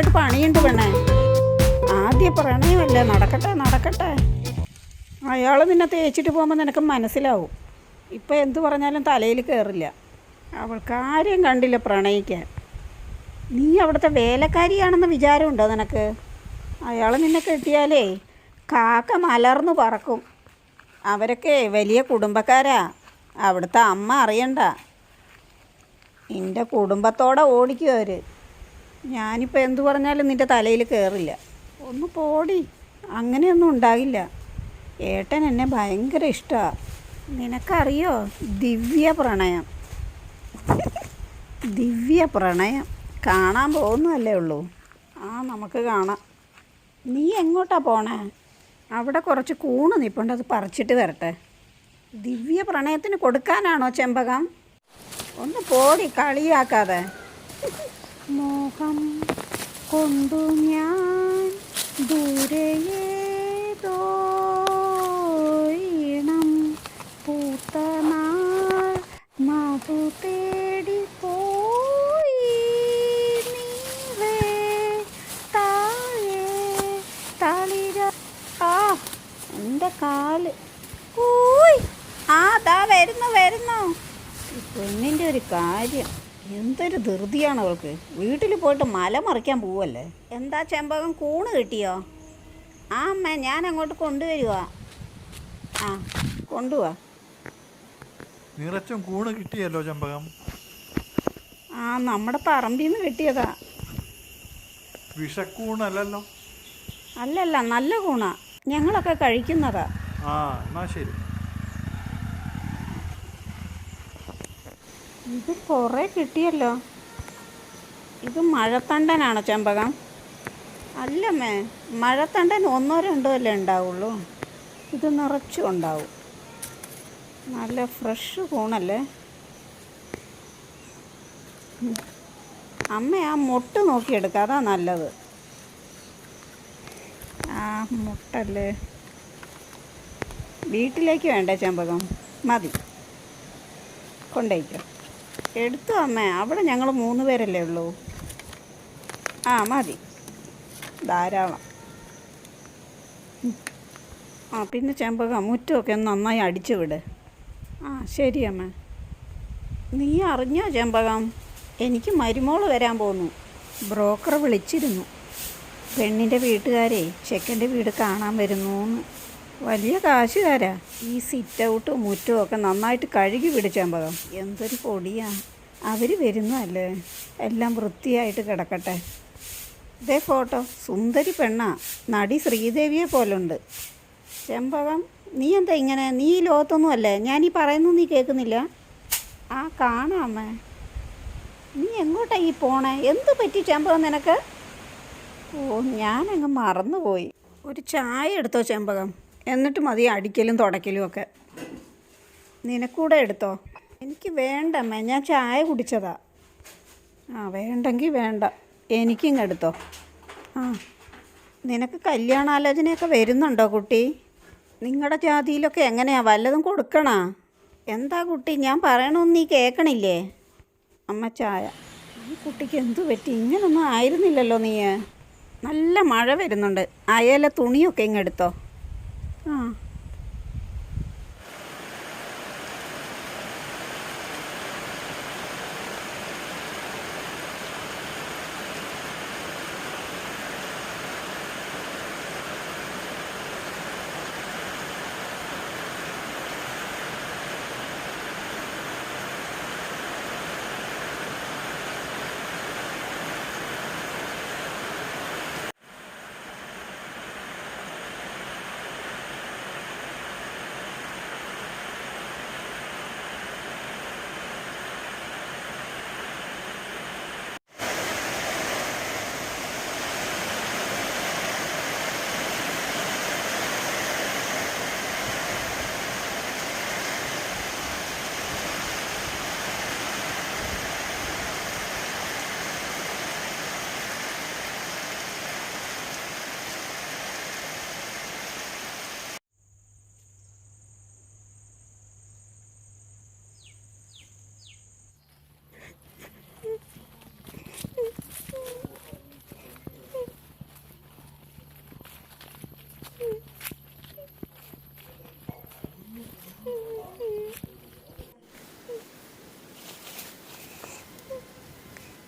പോയിട്ട് പണിയുണ്ട് പെണ്ണേ. ആദ്യ പ്രണയമല്ലേ? നടക്കട്ടെ നടക്കട്ടെ. അയാൾ നിന്നെ തേച്ചിട്ട് പോകുമ്പോൾ നിനക്ക് മനസ്സിലാവും. ഇപ്പം എന്ത് പറഞ്ഞാലും തലയിൽ കയറില്ല അവൾക്ക് ആരെയും കണ്ടില്ല പ്രണയിക്കാൻ. നീ അവിടുത്തെ വേലക്കാരിയാണെന്ന് വിചാരമുണ്ടോ നിനക്ക്? അയാൾ നിന്നെ കെട്ടിയാലേ കാക്ക മലർന്നു പറക്കും. അവരൊക്കെ വലിയ കുടുംബക്കാരാ. അവിടുത്തെ അമ്മ അറിയണ്ട. നിന്റെ കുടുംബത്തോടെ ഓടിക്കും അവർ ഞാനിപ്പോൾ എന്തു പറഞ്ഞാലും നിന്റെ തലയിൽ കയറില്ല ഒന്ന് പോടി. അങ്ങനെയൊന്നും ഉണ്ടാകില്ല ഏട്ടൻ എന്നെ ഭയങ്കര ഇഷ്ടമാണ് നിനക്കറിയോ? ദിവ്യ പ്രണയം. ദിവ്യ പ്രണയം. കാണാൻ പോകുന്നതല്ലേ ഉള്ളൂ. ആ നമുക്ക് കാണാം. നീ എങ്ങോട്ടാ പോണേ? അവിടെ കുറച്ച് കൂണ് നിൽപ്പുണ്ട് അത് പറിച്ചിട്ട് വരട്ടെ. ദിവ്യ പ്രണയത്തിന് കൊടുക്കാനാണോ ചെമ്പകം? ഒന്ന് പോടി കളിയാക്കാതെ. മോഹം കൊണ്ടു ഞാൻ ദൂരെയേതോ ഈണം പൂത്ത നാൾ മധു തേടി പോയി. നീവേ താഴെ തളിര. ആ എന്റെ കാൽ. ഊയ്. ആ താ വരുന്നു വരുന്നു. പെണ്ണിന്റെ ഒരു കാര്യം. എന്തൊരു ധൃതിയാണ് അവൾക്ക്. വീട്ടിൽ പോയിട്ട് മല മറിക്കാൻ പോവല്ലേ? എന്താ ചെമ്പകം കൂണ് കിട്ടിയോ? ആ അമ്മ ഞാൻ അങ്ങോട്ട് കൊണ്ടുവരുവാ. ആ കൊണ്ടുവാ. നിറച്ചും കൂണ് കിട്ടിയല്ലോ ചെമ്പകം? ആ നമ്മുടെ പറമ്പിൽ നിന്ന് കിട്ടിയതാ. വിഷക്കൂണല്ലല്ലോ? അല്ലല്ല നല്ല കൂണാ. ഞങ്ങളൊക്കെ കഴിക്കുന്നതാ. ആ എന്നാ ശരി. ഇത് കുറേ കിട്ടിയല്ലോ. ഇത് മഴത്തണ്ടനാണോ ചെമ്പകം? അല്ലമ്മേ മഴത്തണ്ടൻ ഒന്നോ രണ്ടോ അല്ലേ ഉണ്ടാവുള്ളൂ. ഇത് നിറച്ചും ഉണ്ടാവും. നല്ല ഫ്രഷ് കൂണല്ലേ. അമ്മ ആ മുട്ട് നോക്കിയെടുക്കുക അതാ നല്ലത്. ആ മുട്ടല്ലേ? വീട്ടിലേക്ക് വേണ്ട ചെമ്പകം? മതി. കൊണ്ടേക്കോ എടുത്തു അമ്മേ. അവിടെ ഞങ്ങൾ മൂന്ന് പേരല്ലേ ഉള്ളൂ. ആ മതി. ധാരാളം. ആ പിന്നെ ചെമ്പക മുറ്റമൊക്കെ ഒന്ന് നന്നായി അടിച്ചു വിട്. ആ ശരി അമ്മ. നീ അറിഞ്ഞോ ചെമ്പകം? എനിക്ക് മരുമോൾ വരാൻ പോന്നു. ബ്രോക്കർ വിളിച്ചിരുന്നു. പെണ്ണിന്റെ വീട്ടുകാരെ ചെക്കന്റെ വീട് കാണാൻ വരുന്നു വലിയ കാശുകാരാ. ഈ സിറ്റ് ഔട്ടും മുറ്റും ഒക്കെ നന്നായിട്ട് കഴുകി പിടിച്ചമ്പകം എന്തൊരു പൊടിയാ. അവർ വരുന്നതല്ലേ. എല്ലാം വൃത്തിയായിട്ട് കിടക്കട്ടെ. ഇതേ ഫോട്ടോ. സുന്ദരി പെണ്ണാ. നടി ശ്രീദേവിയെ പോലുണ്ട്. ചെമ്പകം നീ എന്താ ഇങ്ങനെ? നീ ഈ ലോകത്തൊന്നും അല്ലേ? ഈ പറയുന്നു നീ കേൾക്കുന്നില്ല. ആ കാണാമേ നീ എങ്ങോട്ടാ ഈ പോണേ? എന്ത് പറ്റി ചെമ്പകം നിനക്ക്? ഓ ഞാനങ്ങ് മറന്നുപോയി. ഒരു ചായ എടുത്തോ ചെമ്പകം? എന്നിട്ട് മതി അടിക്കലും തുടയ്ക്കലും ഒക്കെ. നിനക്കൂടെ എടുത്തോ? എനിക്ക് വേണ്ടമ്മേ ഞാൻ ചായ കുടിച്ചതാ. ആ വേണ്ടെങ്കിൽ വേണ്ട. എനിക്കും എടുത്തോ. ആ നിനക്ക് കല്യാണാലോചനയൊക്കെ വരുന്നുണ്ടോ കുട്ടി? നിങ്ങളുടെ ജാതിയിലൊക്കെ എങ്ങനെയാ? വല്ലതും കൊടുക്കണോ? എന്താ കുട്ടി? ഞാൻ പറയണമെന്ന് നീ കേൾക്കണില്ലേ അമ്മ ചായ. ഈ കുട്ടിക്ക് എന്തു പറ്റി? ഇങ്ങനൊന്നും ആയിരുന്നില്ലല്ലോ നീ നല്ല മഴ വരുന്നുണ്ട്. അയല തുണിയൊക്കെ ഇങ്ങെടുത്തോ Hmm.